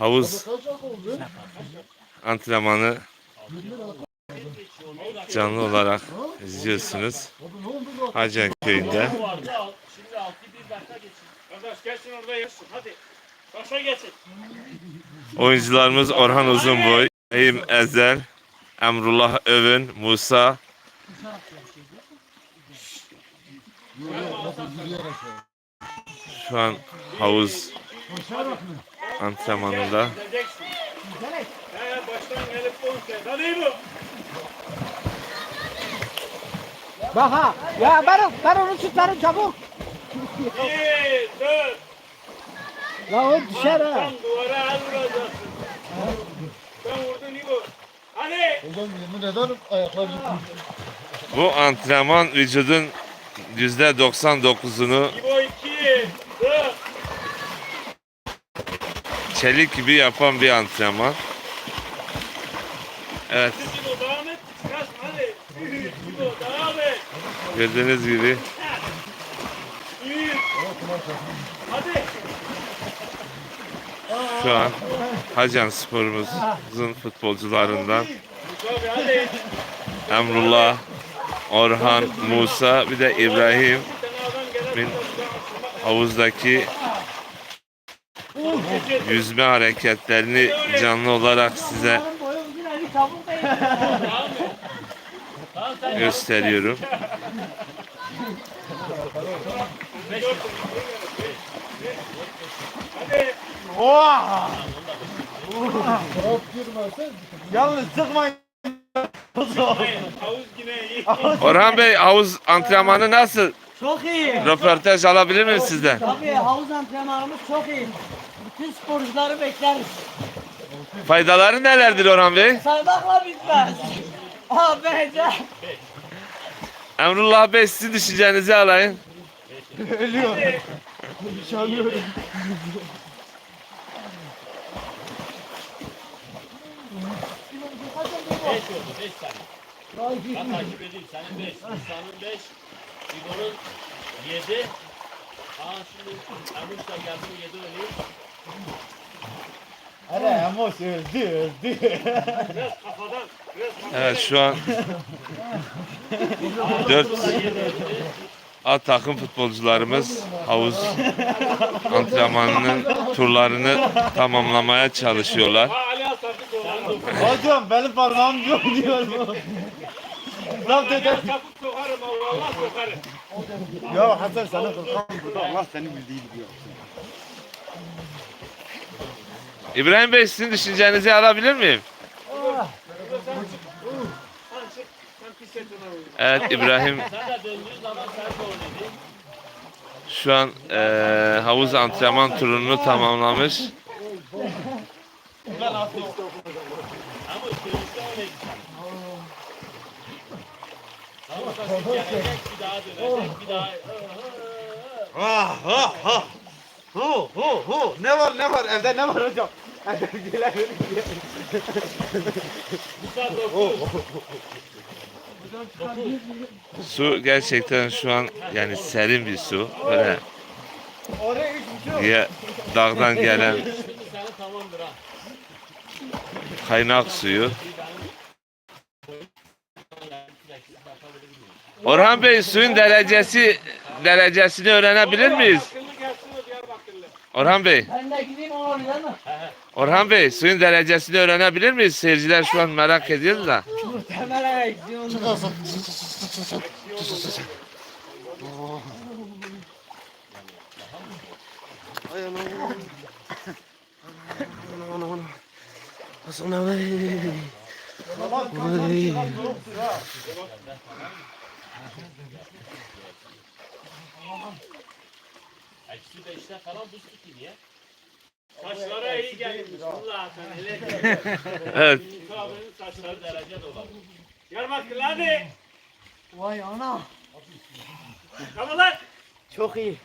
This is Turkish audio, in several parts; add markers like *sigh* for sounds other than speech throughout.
havuz antrenmanı canlı olarak izliyorsunuz. Hacen köyünde. Şimdi dakika geçin. Kardeş orada. Hadi. Geçin. Oyuncularımız Orhan Uzunboy, İbrahim Ezel, Emrullah Övün, Musa. Şu an havuz antrenmanında. Bak ha. Ya ben, ben onu tutarım çabuk. Bir, dört. Ya o düşer ha. Tam duvara el vuracaksın. Ben vurdun İbo. Hadi. Yemin ederim ayaklar gitmiş. Bu antrenman vücudun %99'unu İbo iki, dört. Çelik gibi yapan bir antrenman. Evet, gördüğünüz gibi şu an Hacan sporumuzun futbolcularından. Emrullah, Orhan, Musa bir de İbrahim havuzdaki yüzme hareketlerini canlı olarak size gösteriyorum. Girmezse Yalnız sıkmayın. Orhan Bey havuz antrenmanı nasıl? Çok iyi. Röportaj alabilir miyim sizden? Tabii havuz antrenmanımız çok iyi. Bütün sporcuları bekleriz. Faydaları nelerdir Orhan Bey? Saymakla bitmez. Aa bence. Emrullah Bey sizin düşüncenizi alayım. Beş oldu. Beş saniye. Ben takip edeyim. Senin beş. İhsan'ın beş. İbo'nun yedi. Aa şimdi Emuş da geldi yedi oynayayım. Hadi Amos öldü öldü. Biraz kafadan. Biraz kafadan. Evet şu an 4 A takım futbolcularımız havuz antrenmanının turlarını tamamlamaya çalışıyorlar. Hocam benim parmağım yok. Lan kapıp sokarım Allah sokarım. Ya Hasan sana korkan burada Allah seni bildiği gibi yapsın. İbrahim Bey sizin düşüncenizi alabilir miyim? Evet İbrahim şu an eee, havuz antrenman turunu tamamlamış. Ama kırmızı oynayın Hu hu hu. Ne var ne var evde ne var hocam? Su gerçekten şu an yani serin bir su. Böyle Oraya ya dağdan gelen kaynak suyu. Orhan Bey suyun derecesi derecesini öğrenebilir miyiz? Akıllı gelsin o Diyarbakırlı. Orhan Bey, Ben de gideyim ona bilir mi? Orhan Bey suyun derecesini öğrenebilir miyiz? Seyirciler şu an merak ediyor da. Muhtemelen eksiğim. Eksi beşte falan buz tutuyor ya. Saçlara iyi gelmiş. Allah sen hele. *laughs* Evet. Abinin saçları derece dolar. Diyarbakırlı hadi. Vay ana. Tamam lan. Çok iyi.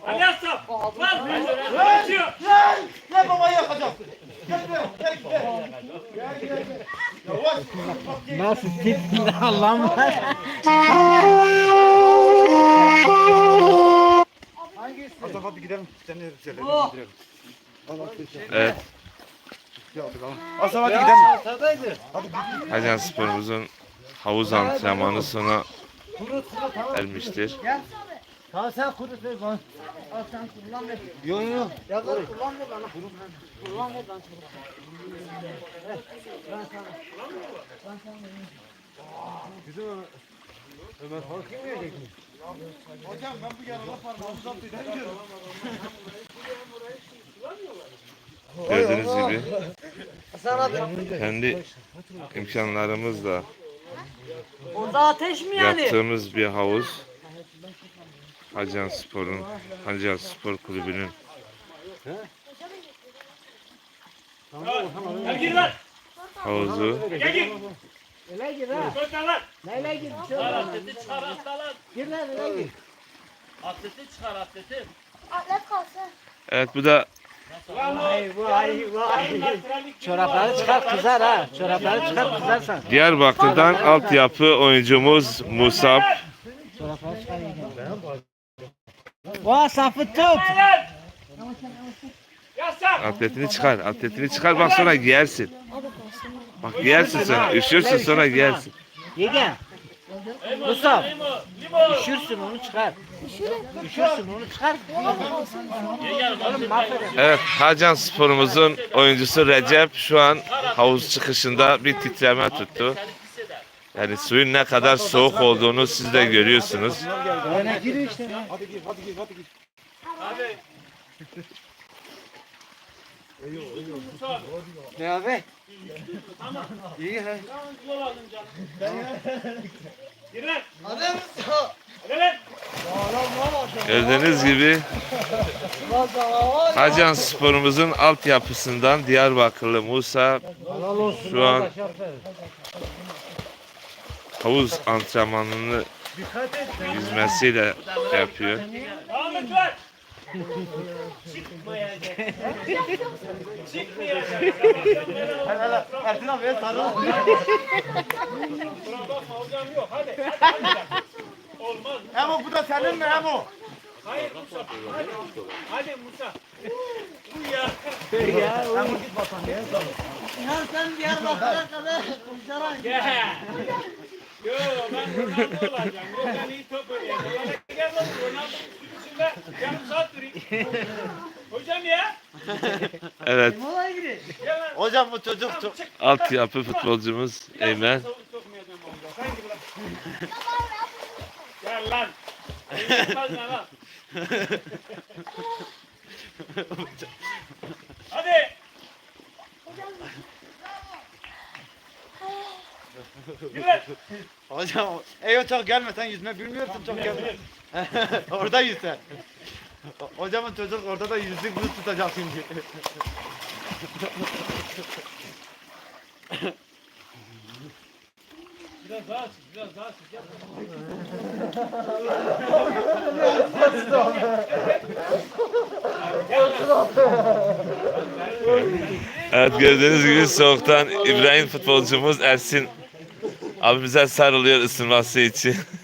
Hadi aslan. Lan. Ben kaçıyor. Lan! Lan babayı yakacağım. Gel buraya. Gel gel. Gel gel gel. Yavaş. Nasıl tipli Allah'ım. *laughs* *laughs* Hangisi? Hadi hadi gidelim. Seni söyledim. Evet. Aslan hadi gidelim. Hacan sporumuzun havuz antrenmanı sona ermiştir. Tamam sen kurut ver bana. Al sen kullan ver. Yok yok. Ya kullan ver bana. Kullan ver ben sana. Ömer Faruk kim verecek mi? Hocam ben bu yarına parmağımı uzatmayacağım. Gördüğünüz gibi kendi imkanlarımızla Orada ateş mi yani? yaptığımız bir havuz. Hacan Spor'un, Hacan Spor Kulübü'nün havuzu. Öyle gir ha. Göster lan. Neyle gir? Çıkar atleti çıkar atla lan. Gir lan öyle gir. Atleti çıkar atleti. Atlet kalsın. Evet bu da. Vay vay vay. Çorapları çıkar kızar ha. Çorapları çıkar kızarsan. Diyarbakır'dan altyapı oyuncumuz Musab. Çorapları çıkar. Vay safı tut. Atletini çıkar, atletini çıkar bak sonra giyersin. Bak giyersin sonra, üşürsün sonra giyersin. Yegen. Limon, Mustafa. Üşürsün onu çıkar. Üşürsün onu çıkar. Oğlum mahveder. Evet, Hacan Spor'umuzun oyuncusu Recep şu an havuz çıkışında bir titreme tuttu. Yani suyun ne kadar soğuk olduğunu siz de görüyorsunuz. Öyle gir işte. Hadi gir hadi gir hadi gir. Abi. Ne abi? İyi he. Yol aldım canım. Gir. Hadi lan. Gördüğünüz gibi Hacan Spor'umuzun altyapısından Diyarbakırlı Musa şu an havuz antrenmanını yüzmesiyle yapıyor. Devam et. Çıkmayacak. Çıkmayacak. Hele hele Ertin abiye sarıl. Kusura bakma hocam yok. Hadi. Hadi. hadi. Olmaz. Emo bu da senin mi Emo? Hayır Musa. Hadi. Hadi Musa. Bu ya. Ya sen Diyarbakır'a kadar koşarak. Gel. Yo ben Ronaldo olacağım. Ben iyi top oynayacağım. Bana gel lan Ronaldo üstünde yarım saat durayım. Hocam ya. Evet, lan. Hocam bu çocuk çok. Çık. altyapı futbolcumuz Eymen. Savun. Sen gir lan. Gel lan. Gitmez ne lan? Hadi. Lan. Hocam Eyo çok gelme sen yüzme bilmiyorsun çok gelme. *laughs* orada yüz sen. Hocamın çocuk orada da yüzlük buz tutacak şimdi. Biraz daha çık, biraz daha çık. Yap. Evet gördüğünüz gibi soğuktan İbrahim futbolcumuz Ersin abimize sarılıyor ısınması için. *laughs*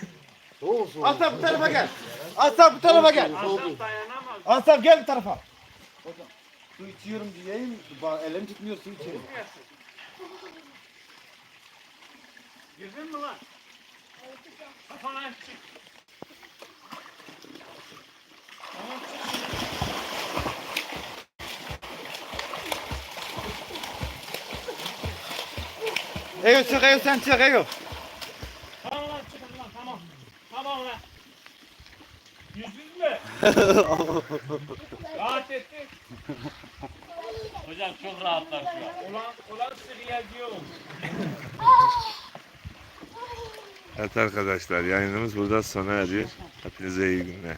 Aslan bu tarafa gel. Aslan bu tarafa gel. Aslan dayanamaz. Aslan gel bu tarafa. Su içiyorum diyeyim. Elim tutmuyor su içiyorum. Girdin mi lan? Kafana çık. Eyo çık Eyo sen çık Eyo. Tamam lan çıkın lan tamam. Tamam lan. Mü? *laughs* Rahat ettik. Hocam çok rahatlar şu an. Ulan, ulan sıraya diyorum. *laughs* Evet arkadaşlar yayınımız burada sona eriyor. Hepinize iyi günler.